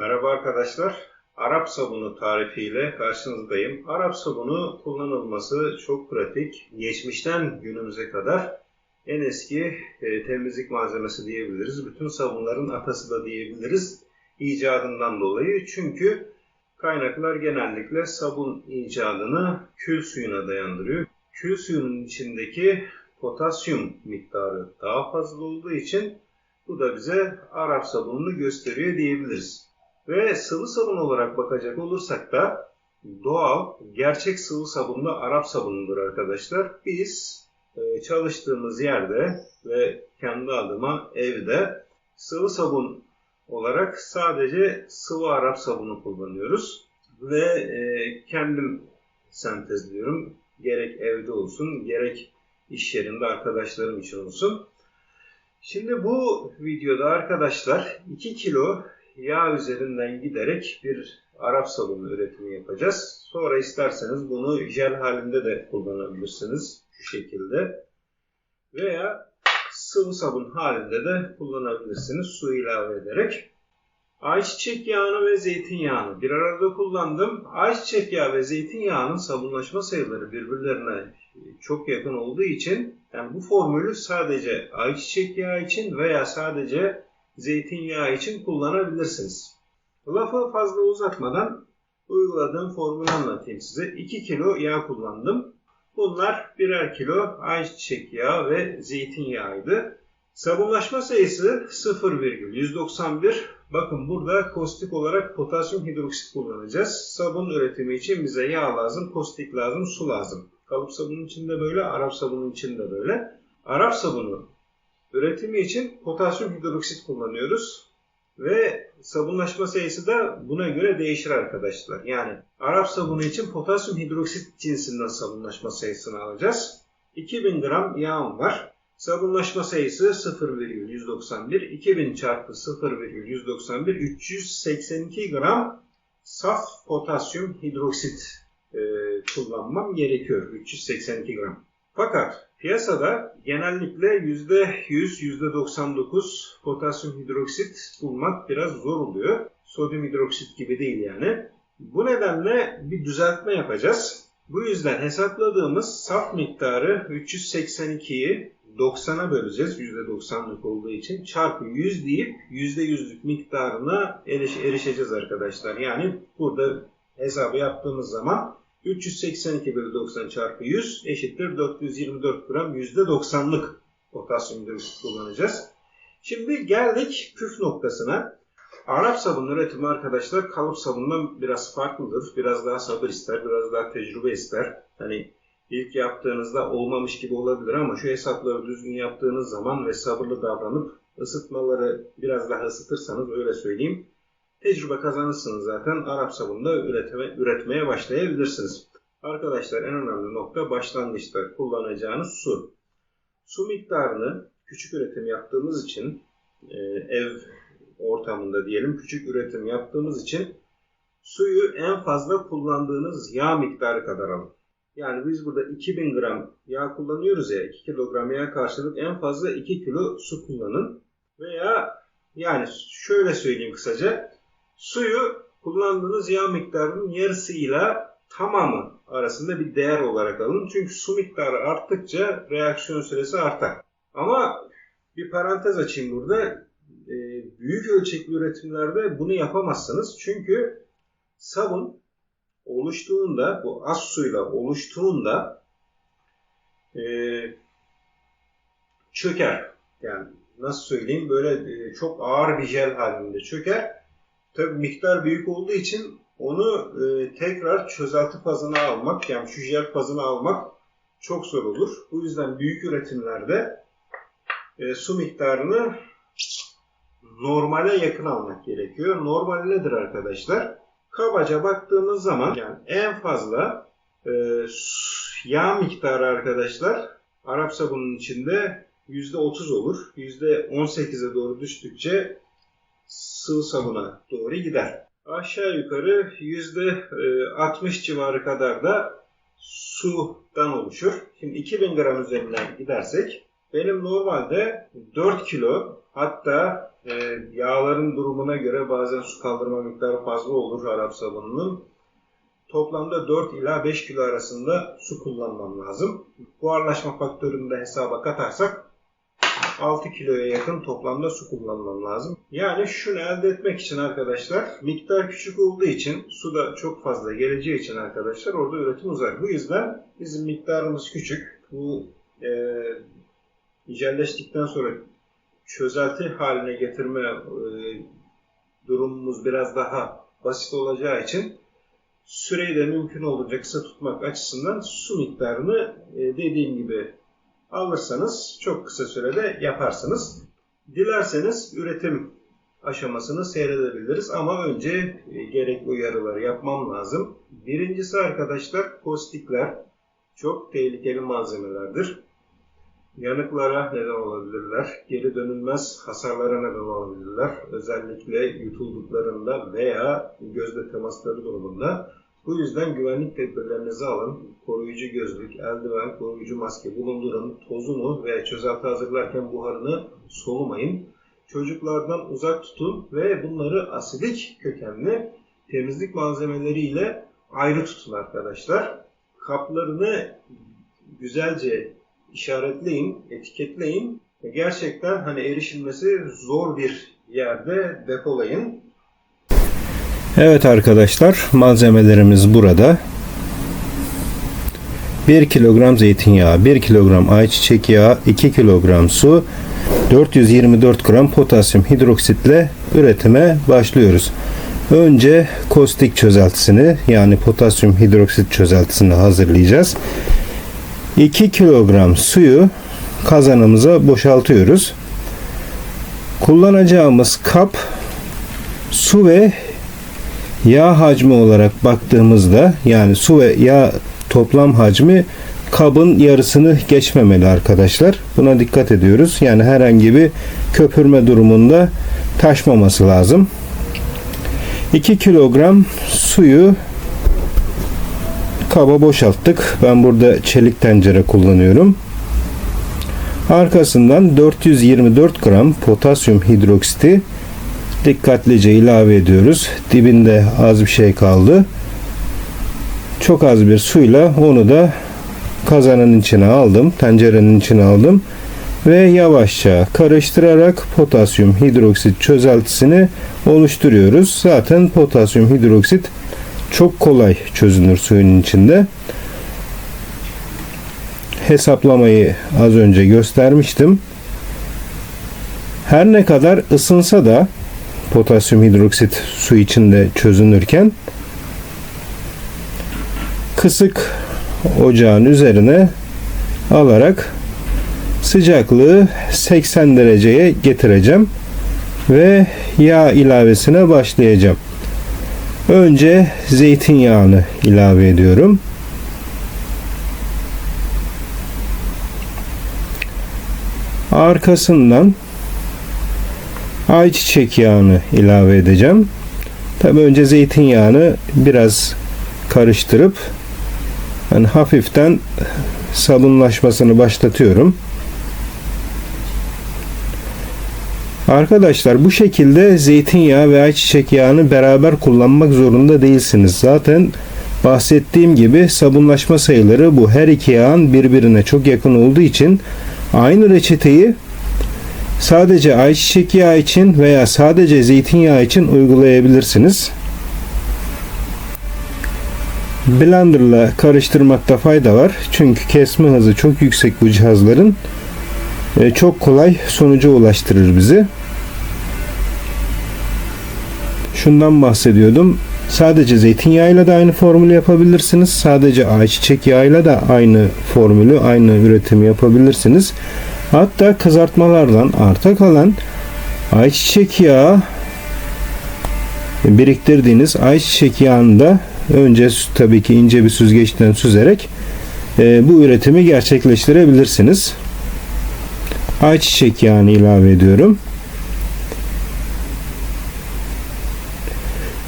Merhaba arkadaşlar. Arap sabunu tarifiyle karşınızdayım. Arap sabunu kullanılması çok pratik. Geçmişten günümüze kadar en eski e, temizlik malzemesi diyebiliriz. Bütün sabunların atası da diyebiliriz icadından dolayı. Çünkü kaynaklar genellikle sabun icadını kül suyuna dayandırıyor. Kül suyunun içindeki potasyum miktarı daha fazla olduğu için bu da bize Arap sabununu gösteriyor diyebiliriz. Ve sıvı sabun olarak bakacak olursak da doğal, gerçek sıvı sabun da Arap sabunudur arkadaşlar. Biz e, çalıştığımız yerde ve kendi adıma evde sıvı sabun olarak sadece sıvı Arap sabunu kullanıyoruz. Ve e, kendim sentezliyorum. Gerek evde olsun, gerek iş yerinde arkadaşlarım için olsun. Şimdi bu videoda arkadaşlar 2 kilo yağ üzerinden giderek bir Arap sabunu üretimi yapacağız. Sonra isterseniz bunu jel halinde de kullanabilirsiniz şu şekilde. Veya sıvı sabun halinde de kullanabilirsiniz su ilave ederek. Ayçiçek yağını ve zeytinyağını bir arada kullandım. Ayçiçek yağı ve zeytinyağının sabunlaşma sayıları birbirlerine çok yakın olduğu için yani bu formülü sadece ayçiçek yağı için veya sadece zeytinyağı için kullanabilirsiniz. Lafı fazla uzatmadan uyguladığım formülü anlatayım size. 2 kilo yağ kullandım. Bunlar birer kilo ayçiçek yağı ve zeytinyağıydı. Sabunlaşma sayısı 0,191. Bakın burada kostik olarak potasyum hidroksit kullanacağız. Sabun üretimi için bize yağ lazım, kostik lazım, su lazım. Kalıp sabunun içinde böyle, Arap sabunun içinde böyle. Arap sabunu üretimi için potasyum hidroksit kullanıyoruz. Ve sabunlaşma sayısı da buna göre değişir arkadaşlar. Yani Arap sabunu için potasyum hidroksit cinsinden sabunlaşma sayısını alacağız. 2000 gram yağım var. Sabunlaşma sayısı 0,191. 2000 çarpı 0,191 382 gram saf potasyum hidroksit e, kullanmam gerekiyor. 382 gram. Fakat piyasada genellikle %100, %99 potasyum hidroksit bulmak biraz zor oluyor. Sodyum hidroksit gibi değil yani. Bu nedenle bir düzeltme yapacağız. Bu yüzden hesapladığımız saf miktarı 382'yi 90'a böleceğiz %90'lık olduğu için çarpı 100 deyip %100'lük miktarına eriş, erişeceğiz arkadaşlar. Yani burada hesabı yaptığımız zaman 382 bölü 90 çarpı 100 eşittir 424 gram %90'lık potasyum hidroksit kullanacağız. Şimdi geldik püf noktasına. Arap sabun üretimi arkadaşlar kalıp sabundan biraz farklıdır. Biraz daha sabır ister, biraz daha tecrübe ister. Hani ilk yaptığınızda olmamış gibi olabilir ama şu hesapları düzgün yaptığınız zaman ve sabırlı davranıp ısıtmaları biraz daha ısıtırsanız öyle söyleyeyim tecrübe kazanırsınız zaten. Arap sabununda üretime, üretmeye başlayabilirsiniz. Arkadaşlar en önemli nokta başlangıçta kullanacağınız su. Su miktarını küçük üretim yaptığımız için e, ev ortamında diyelim küçük üretim yaptığımız için suyu en fazla kullandığınız yağ miktarı kadar alın. Yani biz burada 2000 gram yağ kullanıyoruz ya 2 kilogram yağ karşılık en fazla 2 kilo su kullanın. Veya yani şöyle söyleyeyim kısaca Suyu kullandığınız yağ miktarının yarısıyla tamamı arasında bir değer olarak alın. Çünkü su miktarı arttıkça reaksiyon süresi artar. Ama bir parantez açayım burada. E, büyük ölçekli üretimlerde bunu yapamazsınız. Çünkü sabun oluştuğunda, bu az suyla oluştuğunda e, çöker. Yani nasıl söyleyeyim böyle e, çok ağır bir jel halinde çöker Tabi miktar büyük olduğu için onu e, tekrar çözelti fazına almak, yani jel fazına almak çok zor olur. Bu yüzden büyük üretimlerde e, su miktarını normale yakın almak gerekiyor. Normal nedir arkadaşlar? Kabaca baktığımız zaman yani en fazla e, yağ miktarı arkadaşlar Arap sabunun içinde %30 olur. %18'e doğru düştükçe sıvı sabuna doğru gider. Aşağı yukarı %60 civarı kadar da sudan oluşur. Şimdi 2000 gram üzerinden gidersek benim normalde 4 kilo Hatta e, yağların durumuna göre bazen su kaldırma miktarı fazla olur Arap sabununun. Toplamda 4 ila 5 kilo arasında su kullanmam lazım. Buharlaşma faktörünü de hesaba katarsak 6 kiloya yakın toplamda su kullanmam lazım. Yani şunu elde etmek için arkadaşlar miktar küçük olduğu için su da çok fazla geleceği için arkadaşlar orada üretim uzar. Bu yüzden bizim miktarımız küçük. Bu e, jelleştikten sonra çözelti haline getirme e, durumumuz biraz daha basit olacağı için süreyi de mümkün olduğunca kısa tutmak açısından su miktarını e, dediğim gibi alırsanız çok kısa sürede yaparsınız. Dilerseniz üretim aşamasını seyredebiliriz ama önce e, gerekli uyarıları yapmam lazım. Birincisi arkadaşlar postikler çok tehlikeli malzemelerdir. Yanıklara neden olabilirler, geri dönülmez hasarlara neden olabilirler. Özellikle yutulduklarında veya gözle temasları durumunda. Bu yüzden güvenlik tedbirlerinizi alın. Koruyucu gözlük, eldiven, koruyucu maske bulundurun. Tozunu ve çözelti hazırlarken buharını solumayın. Çocuklardan uzak tutun ve bunları asidik kökenli temizlik malzemeleriyle ayrı tutun arkadaşlar. Kaplarını güzelce işaretleyin, etiketleyin gerçekten hani erişilmesi zor bir yerde depolayın. Evet arkadaşlar malzemelerimiz burada. 1 kilogram zeytinyağı, 1 kilogram ayçiçek yağı, 2 kilogram su, 424 gram potasyum hidroksitle üretime başlıyoruz. Önce kostik çözeltisini yani potasyum hidroksit çözeltisini hazırlayacağız. 2 kilogram suyu kazanımıza boşaltıyoruz. Kullanacağımız kap su ve yağ hacmi olarak baktığımızda yani su ve yağ toplam hacmi kabın yarısını geçmemeli arkadaşlar. Buna dikkat ediyoruz. Yani herhangi bir köpürme durumunda taşmaması lazım. 2 kilogram suyu kaba boşalttık. Ben burada çelik tencere kullanıyorum. Arkasından 424 gram potasyum hidroksiti dikkatlice ilave ediyoruz. Dibinde az bir şey kaldı. Çok az bir suyla onu da kazanın içine aldım. Tencerenin içine aldım. Ve yavaşça karıştırarak potasyum hidroksit çözeltisini oluşturuyoruz. Zaten potasyum hidroksit çok kolay çözünür suyun içinde. Hesaplamayı az önce göstermiştim. Her ne kadar ısınsa da potasyum hidroksit su içinde çözünürken kısık ocağın üzerine alarak sıcaklığı 80 dereceye getireceğim ve yağ ilavesine başlayacağım. Önce zeytinyağını ilave ediyorum. Arkasından ayçiçek yağını ilave edeceğim. Tabi önce zeytinyağını biraz karıştırıp yani hafiften sabunlaşmasını başlatıyorum. Arkadaşlar bu şekilde zeytinyağı ve ayçiçek yağını beraber kullanmak zorunda değilsiniz. Zaten bahsettiğim gibi sabunlaşma sayıları bu her iki yağın birbirine çok yakın olduğu için aynı reçeteyi sadece ayçiçek yağı için veya sadece zeytinyağı için uygulayabilirsiniz. Blenderla karıştırmakta fayda var. Çünkü kesme hızı çok yüksek bu cihazların. Çok kolay sonuca ulaştırır bizi. Şundan bahsediyordum. Sadece zeytinyağıyla da aynı formülü yapabilirsiniz. Sadece ayçiçek yağıyla da aynı formülü, aynı üretimi yapabilirsiniz. Hatta kızartmalardan arta kalan ayçiçek yağı biriktirdiğiniz ayçiçek yağını da önce tabii ki ince bir süzgeçten süzerek e, bu üretimi gerçekleştirebilirsiniz. Ayçiçek yağını ilave ediyorum.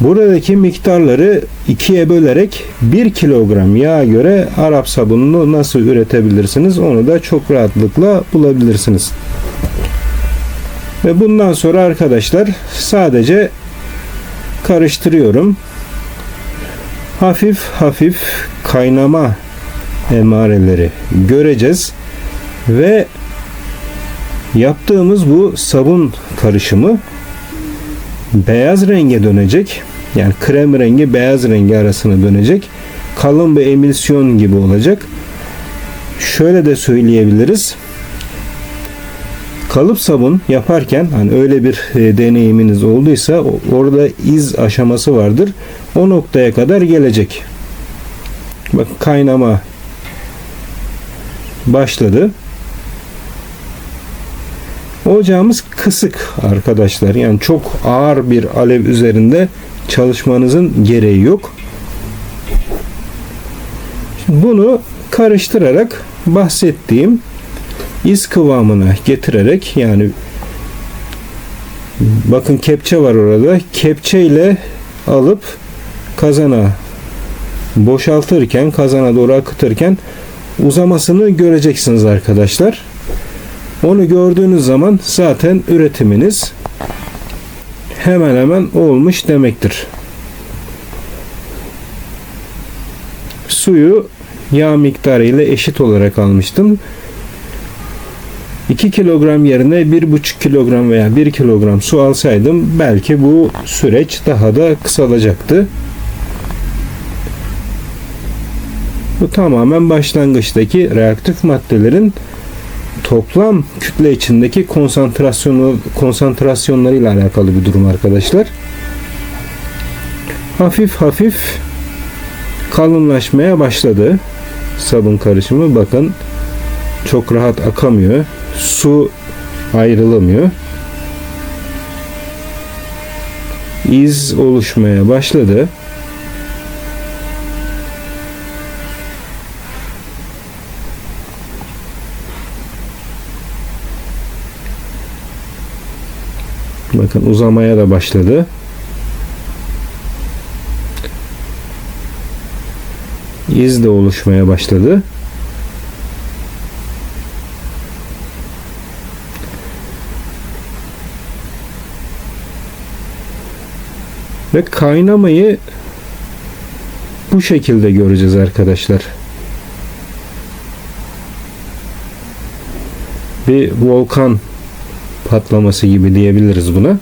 Buradaki miktarları ikiye bölerek 1 kilogram yağa göre Arap sabununu nasıl üretebilirsiniz onu da çok rahatlıkla bulabilirsiniz. Ve bundan sonra arkadaşlar sadece karıştırıyorum. Hafif hafif kaynama emareleri göreceğiz. Ve yaptığımız bu sabun karışımı beyaz renge dönecek. Yani krem rengi beyaz rengi arasına dönecek. Kalın bir emilsiyon gibi olacak. Şöyle de söyleyebiliriz. Kalıp sabun yaparken hani öyle bir e, deneyiminiz olduysa orada iz aşaması vardır. O noktaya kadar gelecek. Bak kaynama başladı. Ocağımız kısık arkadaşlar. Yani çok ağır bir alev üzerinde çalışmanızın gereği yok. Bunu karıştırarak bahsettiğim iz kıvamına getirerek yani bakın kepçe var orada. Kepçe ile alıp kazana boşaltırken kazana doğru akıtırken uzamasını göreceksiniz arkadaşlar. Onu gördüğünüz zaman zaten üretiminiz hemen hemen olmuş demektir. Suyu yağ miktarı ile eşit olarak almıştım. 2 kilogram yerine 1,5 kilogram veya 1 kilogram su alsaydım belki bu süreç daha da kısalacaktı. Bu tamamen başlangıçtaki reaktif maddelerin toplam kütle içindeki konsantrasyonu konsantrasyonlarıyla alakalı bir durum arkadaşlar. Hafif hafif kalınlaşmaya başladı sabun karışımı. Bakın çok rahat akamıyor. Su ayrılamıyor. İz oluşmaya başladı. Bakın uzamaya da başladı. İz de oluşmaya başladı. Ve kaynamayı bu şekilde göreceğiz arkadaşlar. Bir volkan patlaması gibi diyebiliriz buna.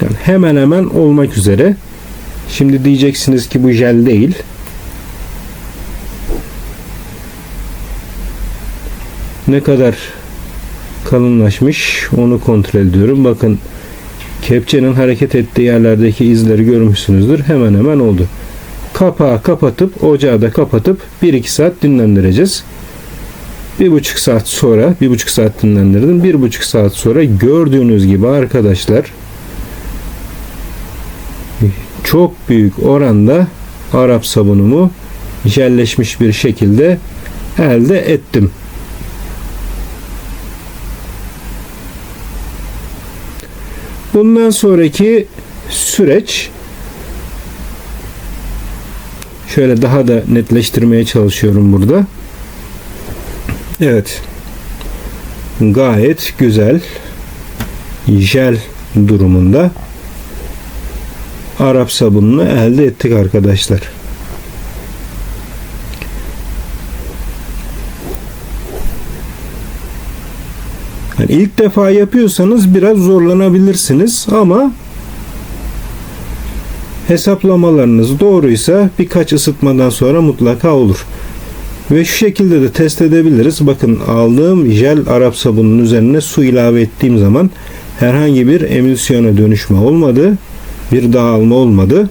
Yani hemen hemen olmak üzere. Şimdi diyeceksiniz ki bu jel değil. Ne kadar kalınlaşmış onu kontrol ediyorum. Bakın kepçenin hareket ettiği yerlerdeki izleri görmüşsünüzdür. Hemen hemen oldu. Kapağı kapatıp ocağı da kapatıp 1-2 saat dinlendireceğiz. Bir buçuk saat sonra, bir buçuk saat dinlendirdim. Bir buçuk saat sonra gördüğünüz gibi arkadaşlar çok büyük oranda Arap sabunumu jelleşmiş bir şekilde elde ettim. Bundan sonraki süreç şöyle daha da netleştirmeye çalışıyorum burada. Evet. Gayet güzel jel durumunda Arap sabununu elde ettik arkadaşlar. Yani ilk defa yapıyorsanız biraz zorlanabilirsiniz ama hesaplamalarınız doğruysa birkaç ısıtmadan sonra mutlaka olur. Ve şu şekilde de test edebiliriz. Bakın aldığım jel Arap sabunun üzerine su ilave ettiğim zaman herhangi bir emülsiyona dönüşme olmadı. Bir dağılma olmadı.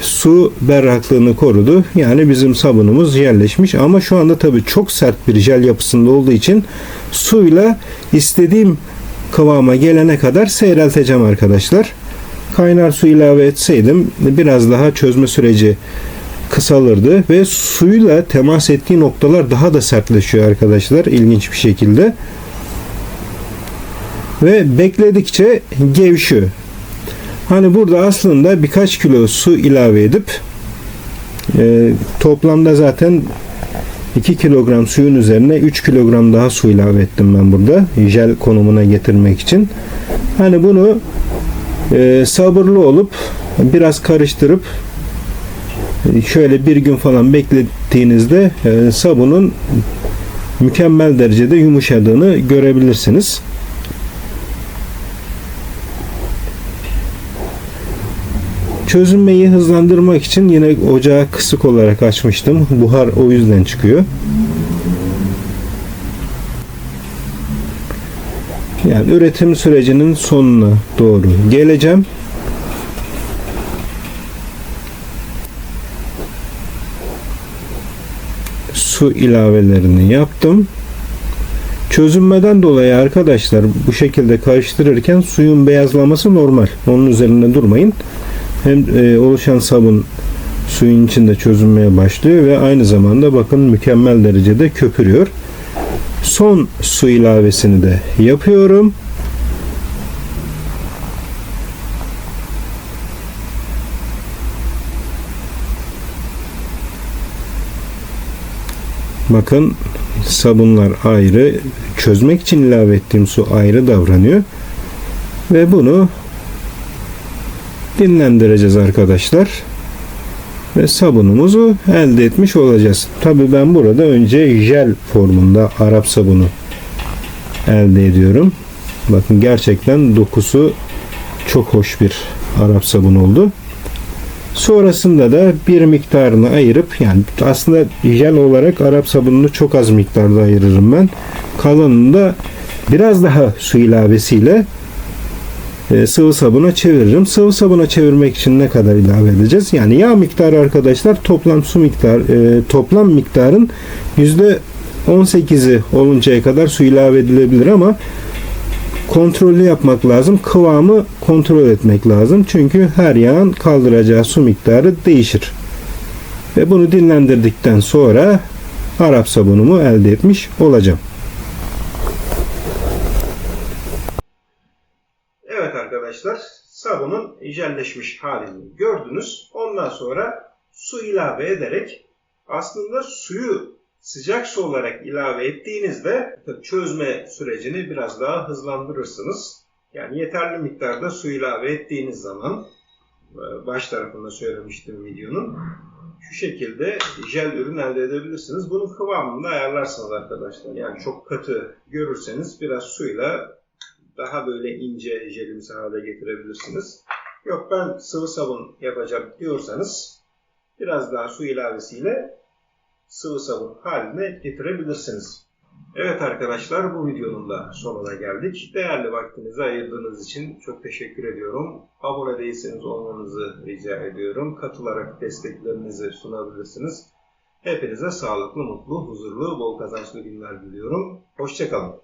Su berraklığını korudu. Yani bizim sabunumuz jelleşmiş ama şu anda tabii çok sert bir jel yapısında olduğu için suyla istediğim kıvama gelene kadar seyrelteceğim arkadaşlar. Kaynar su ilave etseydim biraz daha çözme süreci kısalırdı ve suyla temas ettiği noktalar daha da sertleşiyor arkadaşlar ilginç bir şekilde. Ve bekledikçe gevşiyor. Hani burada aslında birkaç kilo su ilave edip e, toplamda zaten 2 kilogram suyun üzerine 3 kilogram daha su ilave ettim ben burada. Jel konumuna getirmek için. Hani bunu e, sabırlı olup biraz karıştırıp şöyle bir gün falan beklettiğinizde e, sabunun mükemmel derecede yumuşadığını görebilirsiniz. Çözünmeyi hızlandırmak için yine ocağı kısık olarak açmıştım. Buhar o yüzden çıkıyor. Yani üretim sürecinin sonuna doğru geleceğim. Su ilavelerini yaptım. Çözünmeden dolayı arkadaşlar bu şekilde karıştırırken suyun beyazlaması normal. Onun üzerinde durmayın. Hem e, oluşan sabun suyun içinde çözünmeye başlıyor ve aynı zamanda bakın mükemmel derecede köpürüyor. Son su ilavesini de yapıyorum. Bakın sabunlar ayrı, çözmek için ilave ettiğim su ayrı davranıyor. Ve bunu dinlendireceğiz arkadaşlar. Ve sabunumuzu elde etmiş olacağız. Tabi ben burada önce jel formunda Arap sabunu elde ediyorum. Bakın gerçekten dokusu çok hoş bir Arap sabun oldu. Sonrasında da bir miktarını ayırıp yani aslında jel olarak Arap sabununu çok az miktarda ayırırım ben. Kalanını da biraz daha su ilavesiyle e, sıvı sabuna çeviririm. Sıvı sabuna çevirmek için ne kadar ilave edeceğiz? Yani yağ miktarı arkadaşlar toplam su miktar e, toplam miktarın yüzde 18'i oluncaya kadar su ilave edilebilir ama kontrollü yapmak lazım. Kıvamı kontrol etmek lazım. Çünkü her yağın kaldıracağı su miktarı değişir. Ve bunu dinlendirdikten sonra Arap sabunumu elde etmiş olacağım. Evet arkadaşlar sabunun jelleşmiş halini gördünüz. Ondan sonra su ilave ederek aslında suyu sıcak su olarak ilave ettiğinizde çözme sürecini biraz daha hızlandırırsınız. Yani yeterli miktarda su ilave ettiğiniz zaman e, baş tarafında söylemiştim videonun şu şekilde jel ürün elde edebilirsiniz. Bunun kıvamını ayarlarsınız arkadaşlar. Yani çok katı görürseniz biraz suyla daha böyle ince jelimsi hale getirebilirsiniz. Yok ben sıvı sabun yapacağım diyorsanız biraz daha su ilavesiyle sıvı sabun haline getirebilirsiniz. Evet arkadaşlar bu videonun da sonuna geldik. Değerli vaktinizi ayırdığınız için çok teşekkür ediyorum. Abone değilseniz olmanızı rica ediyorum. Katılarak desteklerinizi sunabilirsiniz. Hepinize sağlıklı, mutlu, huzurlu, bol kazançlı günler diliyorum. Hoşçakalın.